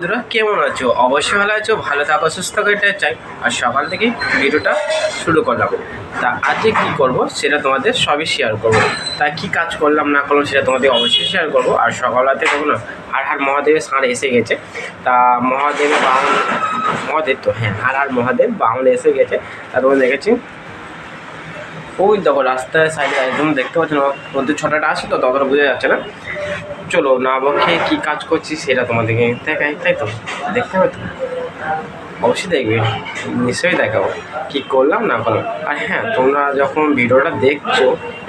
বন্ধুরা, কেমন আছো? অবশ্যই ভালো আছো, ভালো থাকো, সুস্থ থাকো, এটাই চাই। আর সকাল থেকেই ভিডিওটা শুরু করলাম। তা আজকে কী করব সেটা তোমাদের সবই শেয়ার করব। তা কী কাজ করলাম, না করলাম সেটা তোমাদের অবশ্যই শেয়ার করব। আর সকালতে দেখো না আর হার মহাদেবের সাঁড় এসে গেছে। তা মহাদেবের বাহন, মহাদেব তো হ্যাঁ আর আর মহাদেব বাহন এসে গেছে। তা তোমরা দেখেছি ওই দেখো রাস্তায় সাইডে একদম দেখতে পাচ্ছ না মধ্যে ছটাটা আসে তো ততটা বোঝা যাচ্ছে না। চলো না বকে কী কাজ করছি সেটা তোমাদেরকে দেখাই, তাই তো? দেখতে হবে তো? অবশ্যই দেখবে, নিশ্চয়ই দেখাবো। কী করলাম না করলাম? আর হ্যাঁ তোমরা যখন ভিডিওটা দেখছ,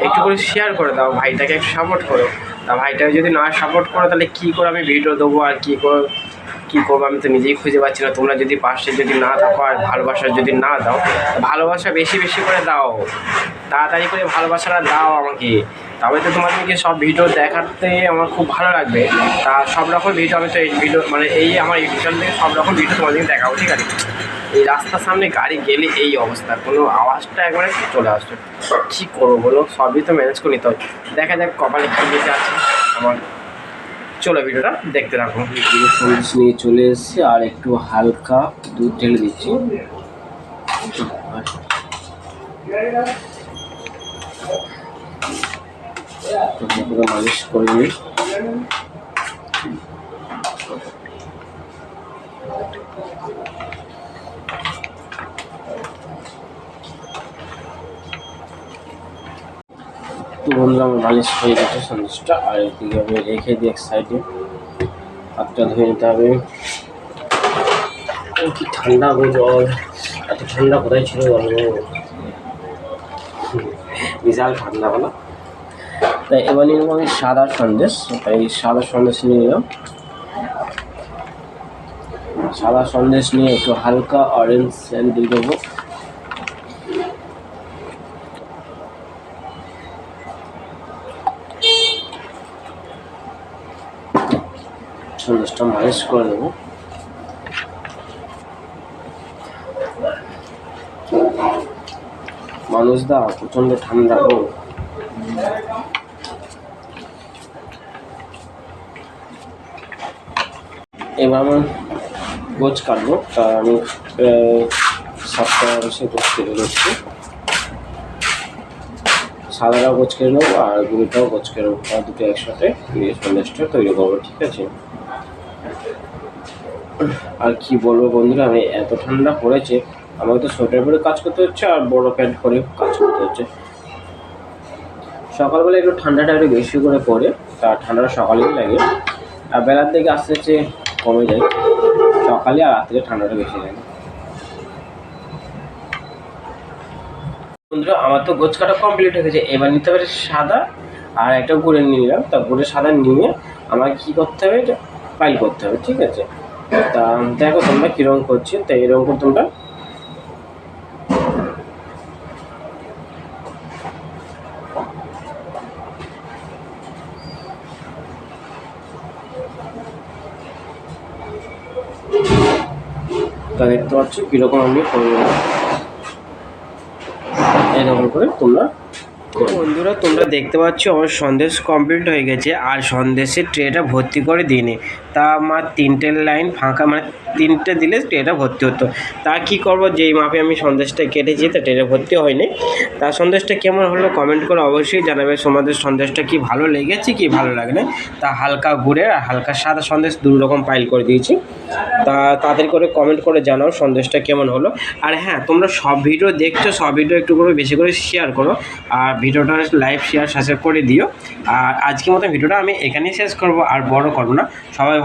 একটু করে শেয়ার করে দাও, ভাইটাকে একটু সাপোর্ট করো। তা ভাইটাকে যদি না সাপোর্ট করো, তাহলে কী করে আমি ভিডিও দেবো আর কী করে, কী করব আমি তো নিজেই খুঁজে পাচ্ছি না। তোমরা যদি পাশে যদি না থাকো আর ভালোবাসা যদি না দাও, ভালোবাসা বেশি বেশি করে দাও। তাড়াতাড়ি করে ভালোবাসাটা দাও আমাকে। তবে তো তোমাদেরকে সব ভিডিও দেখাতে আমার খুব ভালো লাগবে। তা সব রকম ভিডিও আমি তো এই ভিডিও মানে এই আমার ইউটিউব চ্যানেল থেকে সব রকম ভিডিও তোমাদেরকে দেখাবো, ঠিক আছে? এই রাস্তার সামনে গাড়ি গেলে এই অবস্থা, কোনো আওয়াজটা একবারে চলে আসছে। কী করব বলো? সবই তো ম্যানেজ করে নিতে হবে। দেখা যাক কপালে কী লিখে আছে। আমার চলো ভিডিওটা দেখতে থাকো। সন্দেশ নিয়ে চলে এসেছি, আর একটু হালকা দুধ ঢেলে দিচ্ছি। মালিশ করে নিই বন্ধুরা, আমার মালিশ হয়ে গেছে সন্দেশটা, আর এদিকে আমি রেখে দিই এক সাইডে। হাতটা ধুয়ে নিতে হবে। কি ঠান্ডা গো জল, এত ঠান্ডা কোথায় ছিল বিশাল ঠান্ডা বলো। তাই এবার নিয়ে আমি সাদা সন্দেশ, তাই সাদা সন্দেশ নিয়ে নিলাম। সাদা সন্দেশ নিয়ে একটু হালকা অরেঞ্জ সেন্ট দিয়ে দেবো। সন্দেশটা মালিশ করে দেবো। মানুষ দা প্রচণ্ড ঠান্ডা এবার আমার গোছ কাটবো। তা আমি সাতটা বসে গোছ কেটে নিচ্ছি। সাদাটাও গোছ কেটে নেব আর গুঁড়িটাও গোছ কেটে নেব। আর দুটো একসাথে দিয়ে তৈরি করব, ঠিক আছে? আর কি বলব বন্ধুরা, আমি এত ঠান্ডা পড়েছে, আমাকে তো সোয়েটার পরে কাজ করতে হচ্ছে আর বড় প্যান্ট পরে কাজ করতে হচ্ছে। সকালবেলা একটু ঠান্ডাটা একটু বেশি করে পড়ে, তা ঠান্ডাটা সকালেই লাগে। আর বেলার দিকে আস্তে আস্তে কমে যায় সকালে আর রাত্রে ঠান্ডাটা বেশি লাগে বন্ধুরা, আমার তো গোছ কাটা কমপ্লিট হয়ে গেছে। এবার নিতে হবে সাদা আর একটা গুড়ে নিয়ে নিলাম। তা গুড়ে সাদা নিয়ে আমাকে কী করতে হবে? এটা ফাইল করতে হবে, ঠিক আছে? তা দেখো তোমরা কীরকম করছি। তা এরকম করে তোমরা তা দেখতে পাচ্ছ কীরকম আমি করে নেব এরকম করে তোমরা বন্ধুরা, তোমরা দেখতে পাচ্ছ আমার সন্দেশ কমপ্লিট হয়ে গেছে। আর সন্দেশের ট্রেটা ভর্তি করে দিইনি। তা আমার তিনটে লাইন ফাঁকা মানে তিনটে দিলে ট্রেটা ভর্তি হতো। তা কি করব? যেই মাপে আমি সন্দেশটা কেটেছি, তা ট্রেটা ভর্তি হয়নি। তা সন্দেশটা কেমন হলো কমেন্ট করে অবশ্যই জানাবে। তোমাদের সন্দেশটা কি ভালো লেগেছে, কি ভালো লাগে না তা হালকা গুড়ে আর হালকা সাদা সন্দেশ দু রকম পাইল করে দিয়েছি। তা তাদের করে কমেন্ট করে জানাও সন্দেশটা কেমন হলো। আর হ্যাঁ তোমরা সব ভিডিও দেখছ, সব ভিডিও একটু করে বেশি করে শেয়ার করো। আর ভিডিওটা লাইভ শেয়ার সাবস্ক্রাইব করে দিও। আর আজকের মতো ভিডিওটা আমি এখানেই শেষ করব, আর বড় করব না। সবাই